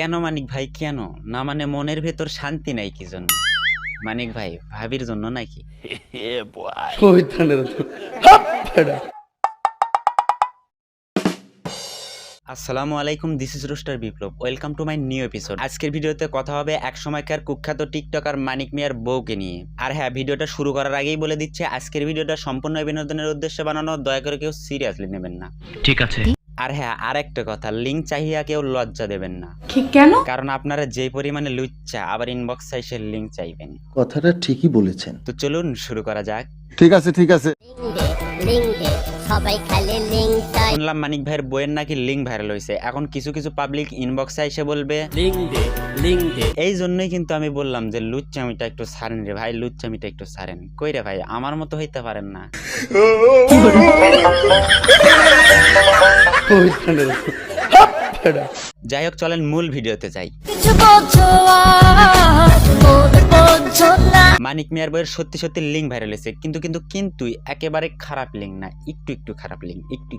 কেন মানিক ভাই কেন? না মানে মনের ভেতর শান্তি নাই কি জন্য? মানিক ভাই ভাবির জন্য নাকি? আসসালামু আলাইকুম this is roaster Biplob welcome to my new episode আজকের ভিডিওতে কথা হবে এক সময়কার কুখ্যাত টিকটকার মানিক মিয়ার বউকে নিয়ে। আর হ্যাঁ ভিডিওটা শুরু করার আগেই বলে দিচ্ছে আজকের ভিডিওটা সম্পূর্ণ বিনোদনের উদ্দেশ্যে বানানো দয়া করে কেউ সিরিয়াসলি নেবেন না। ঠিক আছে। আর হ্যাঁ আর একটা কথা লিঙ্ক চাহিয়া কেউ লজ্জা দেবেন না। ঠিক কেন? কারণ আপনারা যে পরিমাণে লুচ্চা আবার ইনবক্স এসে লিঙ্ক চাইবেন। কথাটা ঠিকই বলেছেন। তো চলুন শুরু করা যাক। ঠিক আছে ঠিক আছে। সবাই খালি লিঙ্ক চাই। শুনলাম মানিক ভাইয়ের বইয়ের নাকি লিঙ্ক ভাইরাল হয়েছে এখন কিছু কিছু পাবলিক ইনবক্সে এসে বলবে। এই জন্যই কিন্তু আমি বললাম যে লুচ্চামিটা একটু সারেন রে ভাই লুচ্চামিটা একটু সারেন কই রে ভাই আমার মতো হইতে পারেন না। যাই হোক চলেন মূল ভিডিওতে যাই। মন মানিক মিয়ার বইয়ের সত্যি সত্যি লিঙ্ক ভাইরাল হয়েছে। কিন্তু কিন্তু কিন্তু একেবারে খারাপ লিঙ্ক না একটু একটু খারাপ লিঙ্ক একটু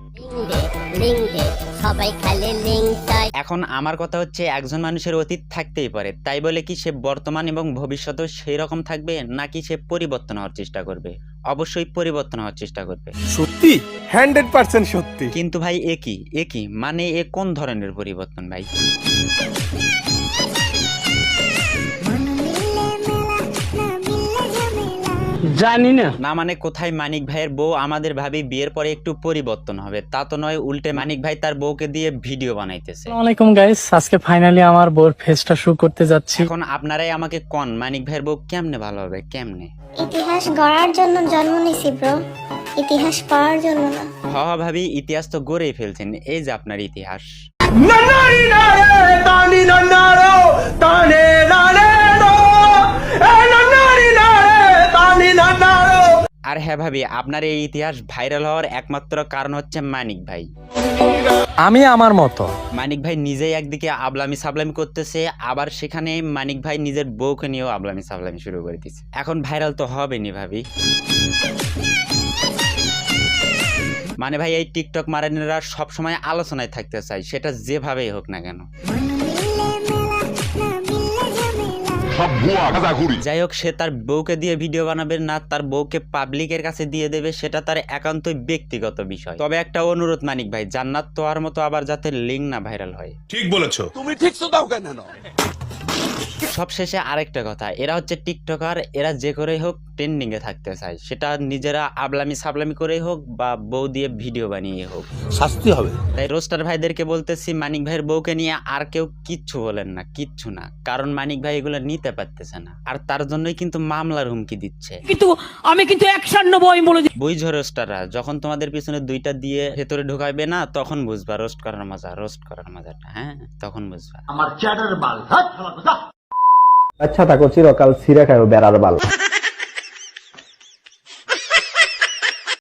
এখন আমার কথা হচ্ছে একজন মানুষের অতীত থাকতেই পারে তাই বলে কি সে বর্তমান এবং ভবিষ্যতেও সেই রকম থাকবে নাকি সে পরিবর্তন হওয়ার চেষ্টা করবে? অবশ্যই পরিবর্তন হওয়ার চেষ্টা করবে। সত্যি? হান্ড্রেড পার্সেন্ট সত্যি। কিন্তু ভাই একই একই মানে এ কোন ধরনের পরিবর্তন ভাই? জানি না না মানে কোথায় মানিক ভাইয়ের বউ আমাদের ভাবি বিয়ের পরে একটু পরিবর্তন হবে তা তো নয় উল্টে মানিক ভাই তার বউকে দিয়ে ভিডিও বানাইতেছে আসসালামু আলাইকুম গাইস আজকে ফাইনালি আমার বোর ফেসটা শু করতে যাচ্ছি এখন আপনারাই আমাকে কন মানিক ভাইয়ের বউ কেমনে ভালো হবে কেমনে ইতিহাস গড়ার জন্য জন্ম নিছি ব্রো ইতিহাস পাওয়ার জন্য না হ হ ভাবি ইতিহাস তো গড়েই ফেলছেন এই যে আপনার ইতিহাস আর হ্যাঁ ভাবি আপনার এই ইতিহাস ভাইরাল হওয়ার একমাত্র কারণ হচ্ছে মানিক ভাই। আমি আমার মতো। মানিক ভাই নিজেই একদিকে আবলামি সাবলামি করতেছে আবার সেখানে মানিক ভাই নিজের বউকে নিয়েও আবলামি সাবলামি শুরু করে দিচ্ছে এখন ভাইরাল তো হবেনি ভাবি। মানে ভাই এই টিকটক মারানিরা সবসময় আলোচনায় থাকতে চাই সেটা যেভাবেই হোক না কেন। যাই হোক সে তার বউকে দিয়ে ভিডিও বানাবে না তার বউকে পাবলিকের কাছে দিয়ে দেবে সেটা তার একান্তই ব্যক্তিগত বিষয়। তবে একটা অনুরোধ মানিক ভাই জান্নাত তোয়ার মতো আবার যাতে লিঙ্ক না ভাইরাল হয়। ঠিক বলেছ। সবশেষে আরেকটা কথা এরা হচ্ছে টিকটকার এরা যে করেই হোক ট্রেন্ডিং এ থাকতে চায়। সেটা নিজেরা আবলামি সাবলামি করেই হোক বা বউ দিয়ে ভিডিও বানিয়ে হোক। শাস্তি হবে। তাই রোস্টার ভাইদেরকে বলতেছি মানিক ভাইয়ের বউকে নিয়ে আর কেউ কিচ্ছু বলেন না কিচ্ছু না। কারণ মানিক ভাই এগুলো নিতে পারতেছে না। আর তার জন্যই কিন্তু মামলার হুমকি দিচ্ছে। কিন্তু আমি কিন্তু একশান নবই বলে রোস্টাররা যখন তোমাদের পিছনে দুইটা দিয়ে ভেতরে ঢুকাইবে না তখন বুঝবা রোস্ট করার মজা রোস্ট করার মজাটা হ্যাঁ? তখন বুঝবা। আচ্ছা তাকো চিরকাল সিরা খায় বেড়ার বাল।